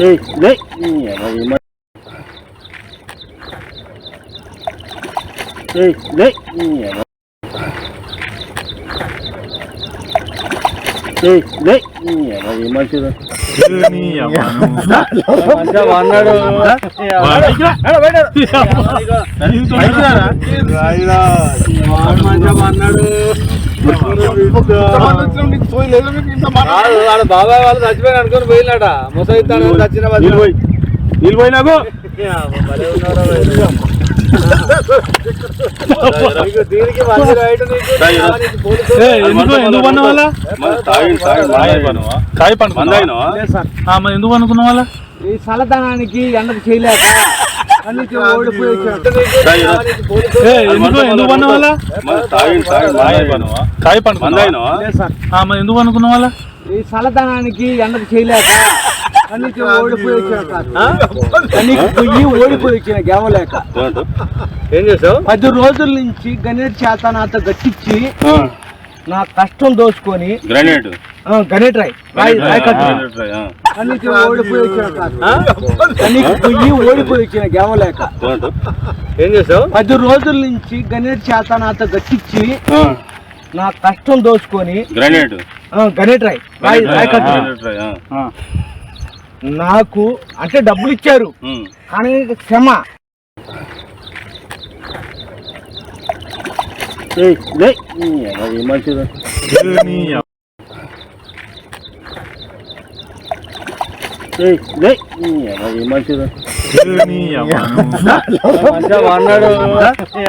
ఏయ్, లే. ఈ అమ్మాయి ఏమ- ఏయ్, లే. ఈ అమ్మాయి. ఏయ్, లే. ఈ అమ్మాయి ఏం మంచిదా? మంచిగా అన్నాడు. నడు, బయట రా. మంచిగా అన్నాడు. వాడు బాబాయ్ వాళ్ళు చచ్చిపోయిన అనుకుని పోయినాడ ముసైతాడు చచ్చిన వాళ్ళు. నిలిపోయి నిలిపోయి నాకు యా, భలే ఉన్నారా వీళ్ళు. నీకు దీనికి మంచి రైట్ నీకు. రా, రా. నీకు పోలీసు- ఎందుకు పన్న వాళ్ళ కాయ? మరి ఎందుకు అనుకున్న వాళ్ళ ఈ చల్లదనానికి ఎండకు చేయలేక ఎందుకు ఎందుకు పన్న వాళ్ళ కాయ అనుకున్న వాళ్ళ ఈ చల్లదనానికి ఎండకు చేయలేక అన్నిటి ఓడిపోయి వచ్చాడు అన్నికి పోయి ఓడిపోయి వచ్చిన గెవలేక? ఏం చేసావు? పది రోజుల నుంచి గణేట్ చేత నాతో గట్టించి నా కష్టం దోచుకొని గ్రానైట్. ఆ, గణేట్ రాయ్ ఓడిపోయి వచ్చిన గెవలేక ఏమంటావ్? ఏం చేసావు పది రోజుల నుంచి గణేట్ చేత నాతో గట్టించి నా కష్టం దోచుకొని గ్రానైట్ గణేట్ రాయ్ రాయ్. నాకు అంటే డబ్బులు ఇచ్చారు. కానీ క్షమ మంచిదా? ఏయ్, లే. ఈ అమ్మాయి ఏం మంచిదా? మంచిగా అన్నాడు.